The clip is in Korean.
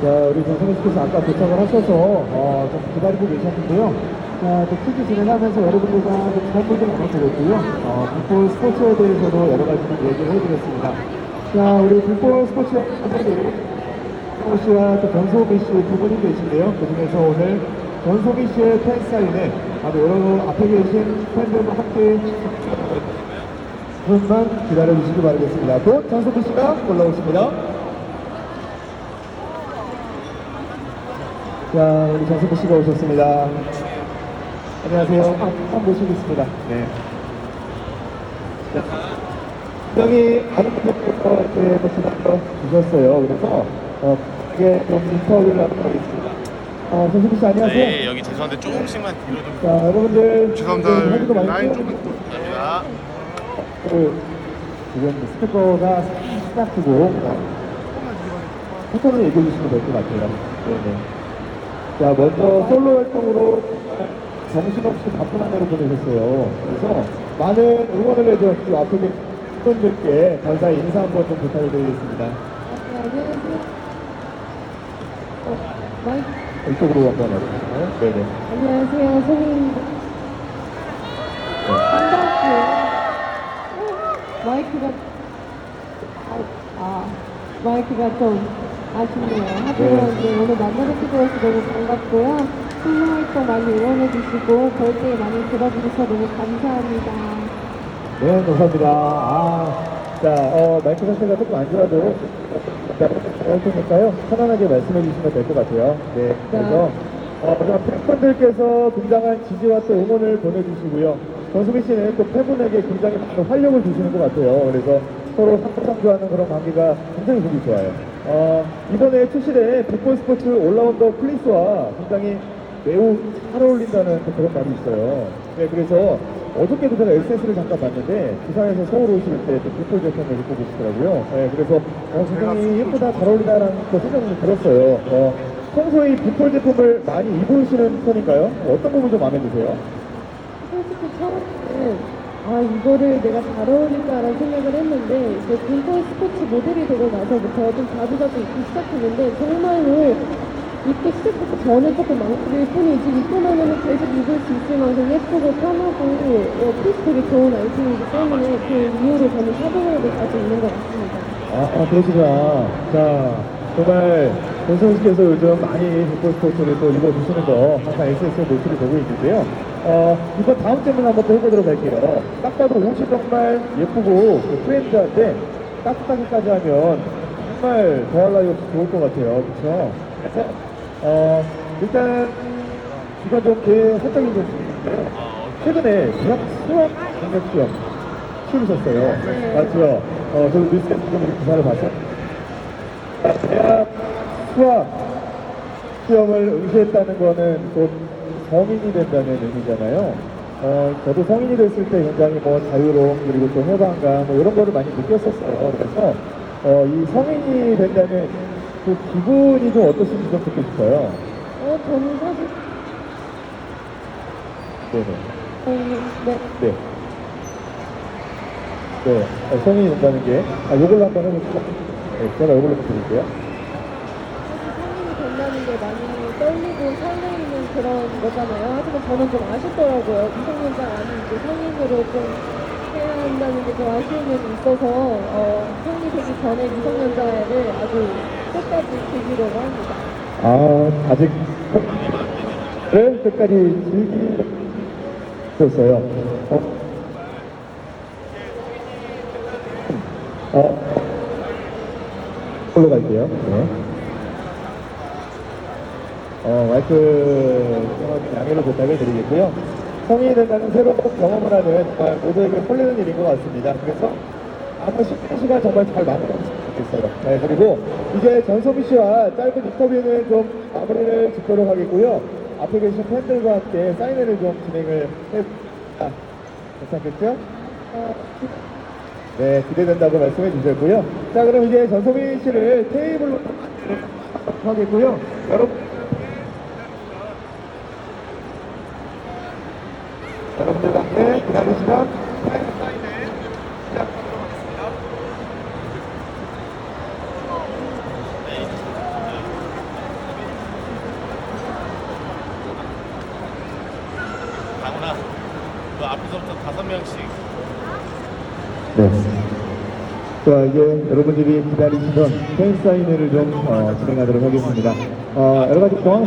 자, 우리 정성희 씨께서 아까 도착을 하셔서, 어, 좀 기다리고 계셨는데요. 자, 또 퀴즈 진행하면서 여러분들과 좀 나눠드렸고요. 어, 빅볼 스포츠에 대해서도 여러 가지 좀 얘기를 해드렸습니다. 자, 우리 빅볼 스포츠 정우 씨와 또 전소미 씨두 분이 계신데요. 그 중에서 오늘 전소미 씨의 팬 사인회, 바로 여러 앞에 계신 팬들과 함께 분만 기다려주시기 바라겠습니다. 또 전소미 씨가 올라오십니다. 자, 우리 전소미 씨가 오셨습니다. 안녕하세요. 한, 한 모시겠습니다. 네. 자, 여기 아름답게 이렇게 지나쳐 주셨어요. 그래서, 어, 이게 좀 인터뷰를 하도록 하겠습니다. 어, 전소미 씨 안녕하세요. 네, 여기 죄송한데 조금씩만 뒤로 좀 자, 여러분들. 죄송합니다. 라인 조금 또 감사합니다. 그, 지금 스피커가 싹 주고, 패턴을 얘기해 주시면 될 것 같아요. 네 네. 자, 먼저 솔로 활동으로 정신없이 바쁜 한 해를 보내셨어요. 그래서 많은 응원을 그 앞에 계신 분들께 감사의 인사 한번 좀 부탁을 드리겠습니다. 안녕하세요. 어, 마이크, 이쪽으로 한번 와주세요. 네네. 안녕하세요. 송입니다. 반갑고요. 마이크가, 아, 아, 마이크가 좀 아쉽네요. 하지만 네. 이제 오늘 만나뵙게 되어서 너무 반갑고요. 솔로 활동 많이 응원해주시고, 별게 많이 들어주셔서 너무 감사합니다. 네, 감사합니다. 아, 자, 어, 마이크 상태가 조금 안 좋아도, 테니까요. 편안하게 말씀해 주시면 될 것 같아요. 네, 그래서, 어, 팬분들께서 굉장한 지지와 또 응원을 보내주시고요. 전수미 씨는 또 팬분에게 굉장히 많은 활력을 주시는 것 같아요. 그래서 서로 상상조하는 그런 관계가 굉장히 보기 좋아요. 어, 이번에 출시된 빅볼 스포츠 올라운더 플리스와 굉장히 매우 잘 어울린다는 또 그런 말이 있어요. 네, 그래서 어저께도 제가 SS를 잠깐 봤는데 부산에서 서울 오실 때또 빅볼 제품을 입고 계시더라고요. 네, 그래서 어, 굉장히 예쁘다, 잘 어울린다라는 또 생각이 들었어요. 어, 평소에 빅볼 제품을 많이 입으시는 편인가요? 어떤 부분이 좀 마음에 드세요? 솔직히 처음에는 아 이거를 내가 잘 어울릴까라는 생각을 했는데 이제 빈털 스포츠 모델이 되고 나서부터 좀 자주자주 입기 시작했는데 정말로 입기 시작하기 전에 조금 망설일 뿐이지 입고 나면은 계속 입을 수 있을 만큼 예쁘고 편하고 어, 핏이 되게 좋은 아이템이기 때문에 그 이후로 저는 사동으로 자주 입는 것 같습니다. 아, 아 그러시구나. 자, 정말 씨께서 요즘 많이 스포츠를 또 입어주시는 거 항상 SS에 노출이 되고 있는데요. 어, 이번 다음 질문 한번 또 해보도록 할게요. 딱 봐도 옷이 정말 예쁘고 그 트렌드한데 따뜻하기까지 하면 정말 더할 나위 없이 좋을 것 같아요. 그렇죠? 그래서 어, 일단 이건 좀제 좀 질문인데요. 최근에 대학 수학 능력 시험 치르셨어요. 네. 맞죠? 어, 저도 뉴스에서 좀 기사를 봤어요. 대학 수학 시험을 응시했다는 거는 곧 성인이 된다는 의미잖아요. 어, 저도 성인이 됐을 때 굉장히 뭐 자유로움 그리고 또 해방감 뭐 이런 거를 많이 느꼈었어요. 그래서 어, 이 성인이 된다는 그 기분이 좀 어떠신지 좀 듣고 싶어요. 어 저는 사실 네네. 어, 네. 네. 네. 어, 성인이 된다는 게, 아, 요걸로 한번 해볼게요. 네, 제가 요걸로 드릴게요. 게 많이 떨리고 설레이는 그런 거잖아요. 하지만 저는 좀 아쉽더라고요. 미성년자 아닌 이제 성인으로 좀 해야 한다는 게 좀 아쉬운 면이 있어서 어, 성인이 되기 전에 미성년자를 아주 끝까지 즐기려고 합니다. 아, 아직, 를 끝까지 즐기셨어요. 어. 어. 걸로 갈게요. 네. 어, 좀 양해를 부탁을 드리겠고요. 성인이 된다는 새로운 경험을 하는 정말 모두에게 설레는 일인 것 같습니다. 그래서 아마 쉬는 시간 정말 잘 마무리했으면 좋겠어요. 네, 그리고 이제 전소미 씨와 짧은 인터뷰는 좀 마무리를 짓도록 하겠고요. 앞에 계신 팬들과 함께 사인회를 좀 진행을 해, 아, 괜찮겠죠? 어, 네, 기대된다고 말씀해 주셨고요. 자, 그럼 이제 전소미 씨를 테이블로 하겠고요. 여러분. 여러분들과 함께 기다리시면 있구나. 그 앞에서부터 다섯 명씩. 네. 자, 이제 여러분들이 기다리시던 팬사인회를 좀 어, 진행하도록 하겠습니다. 어, 여러 가지 경황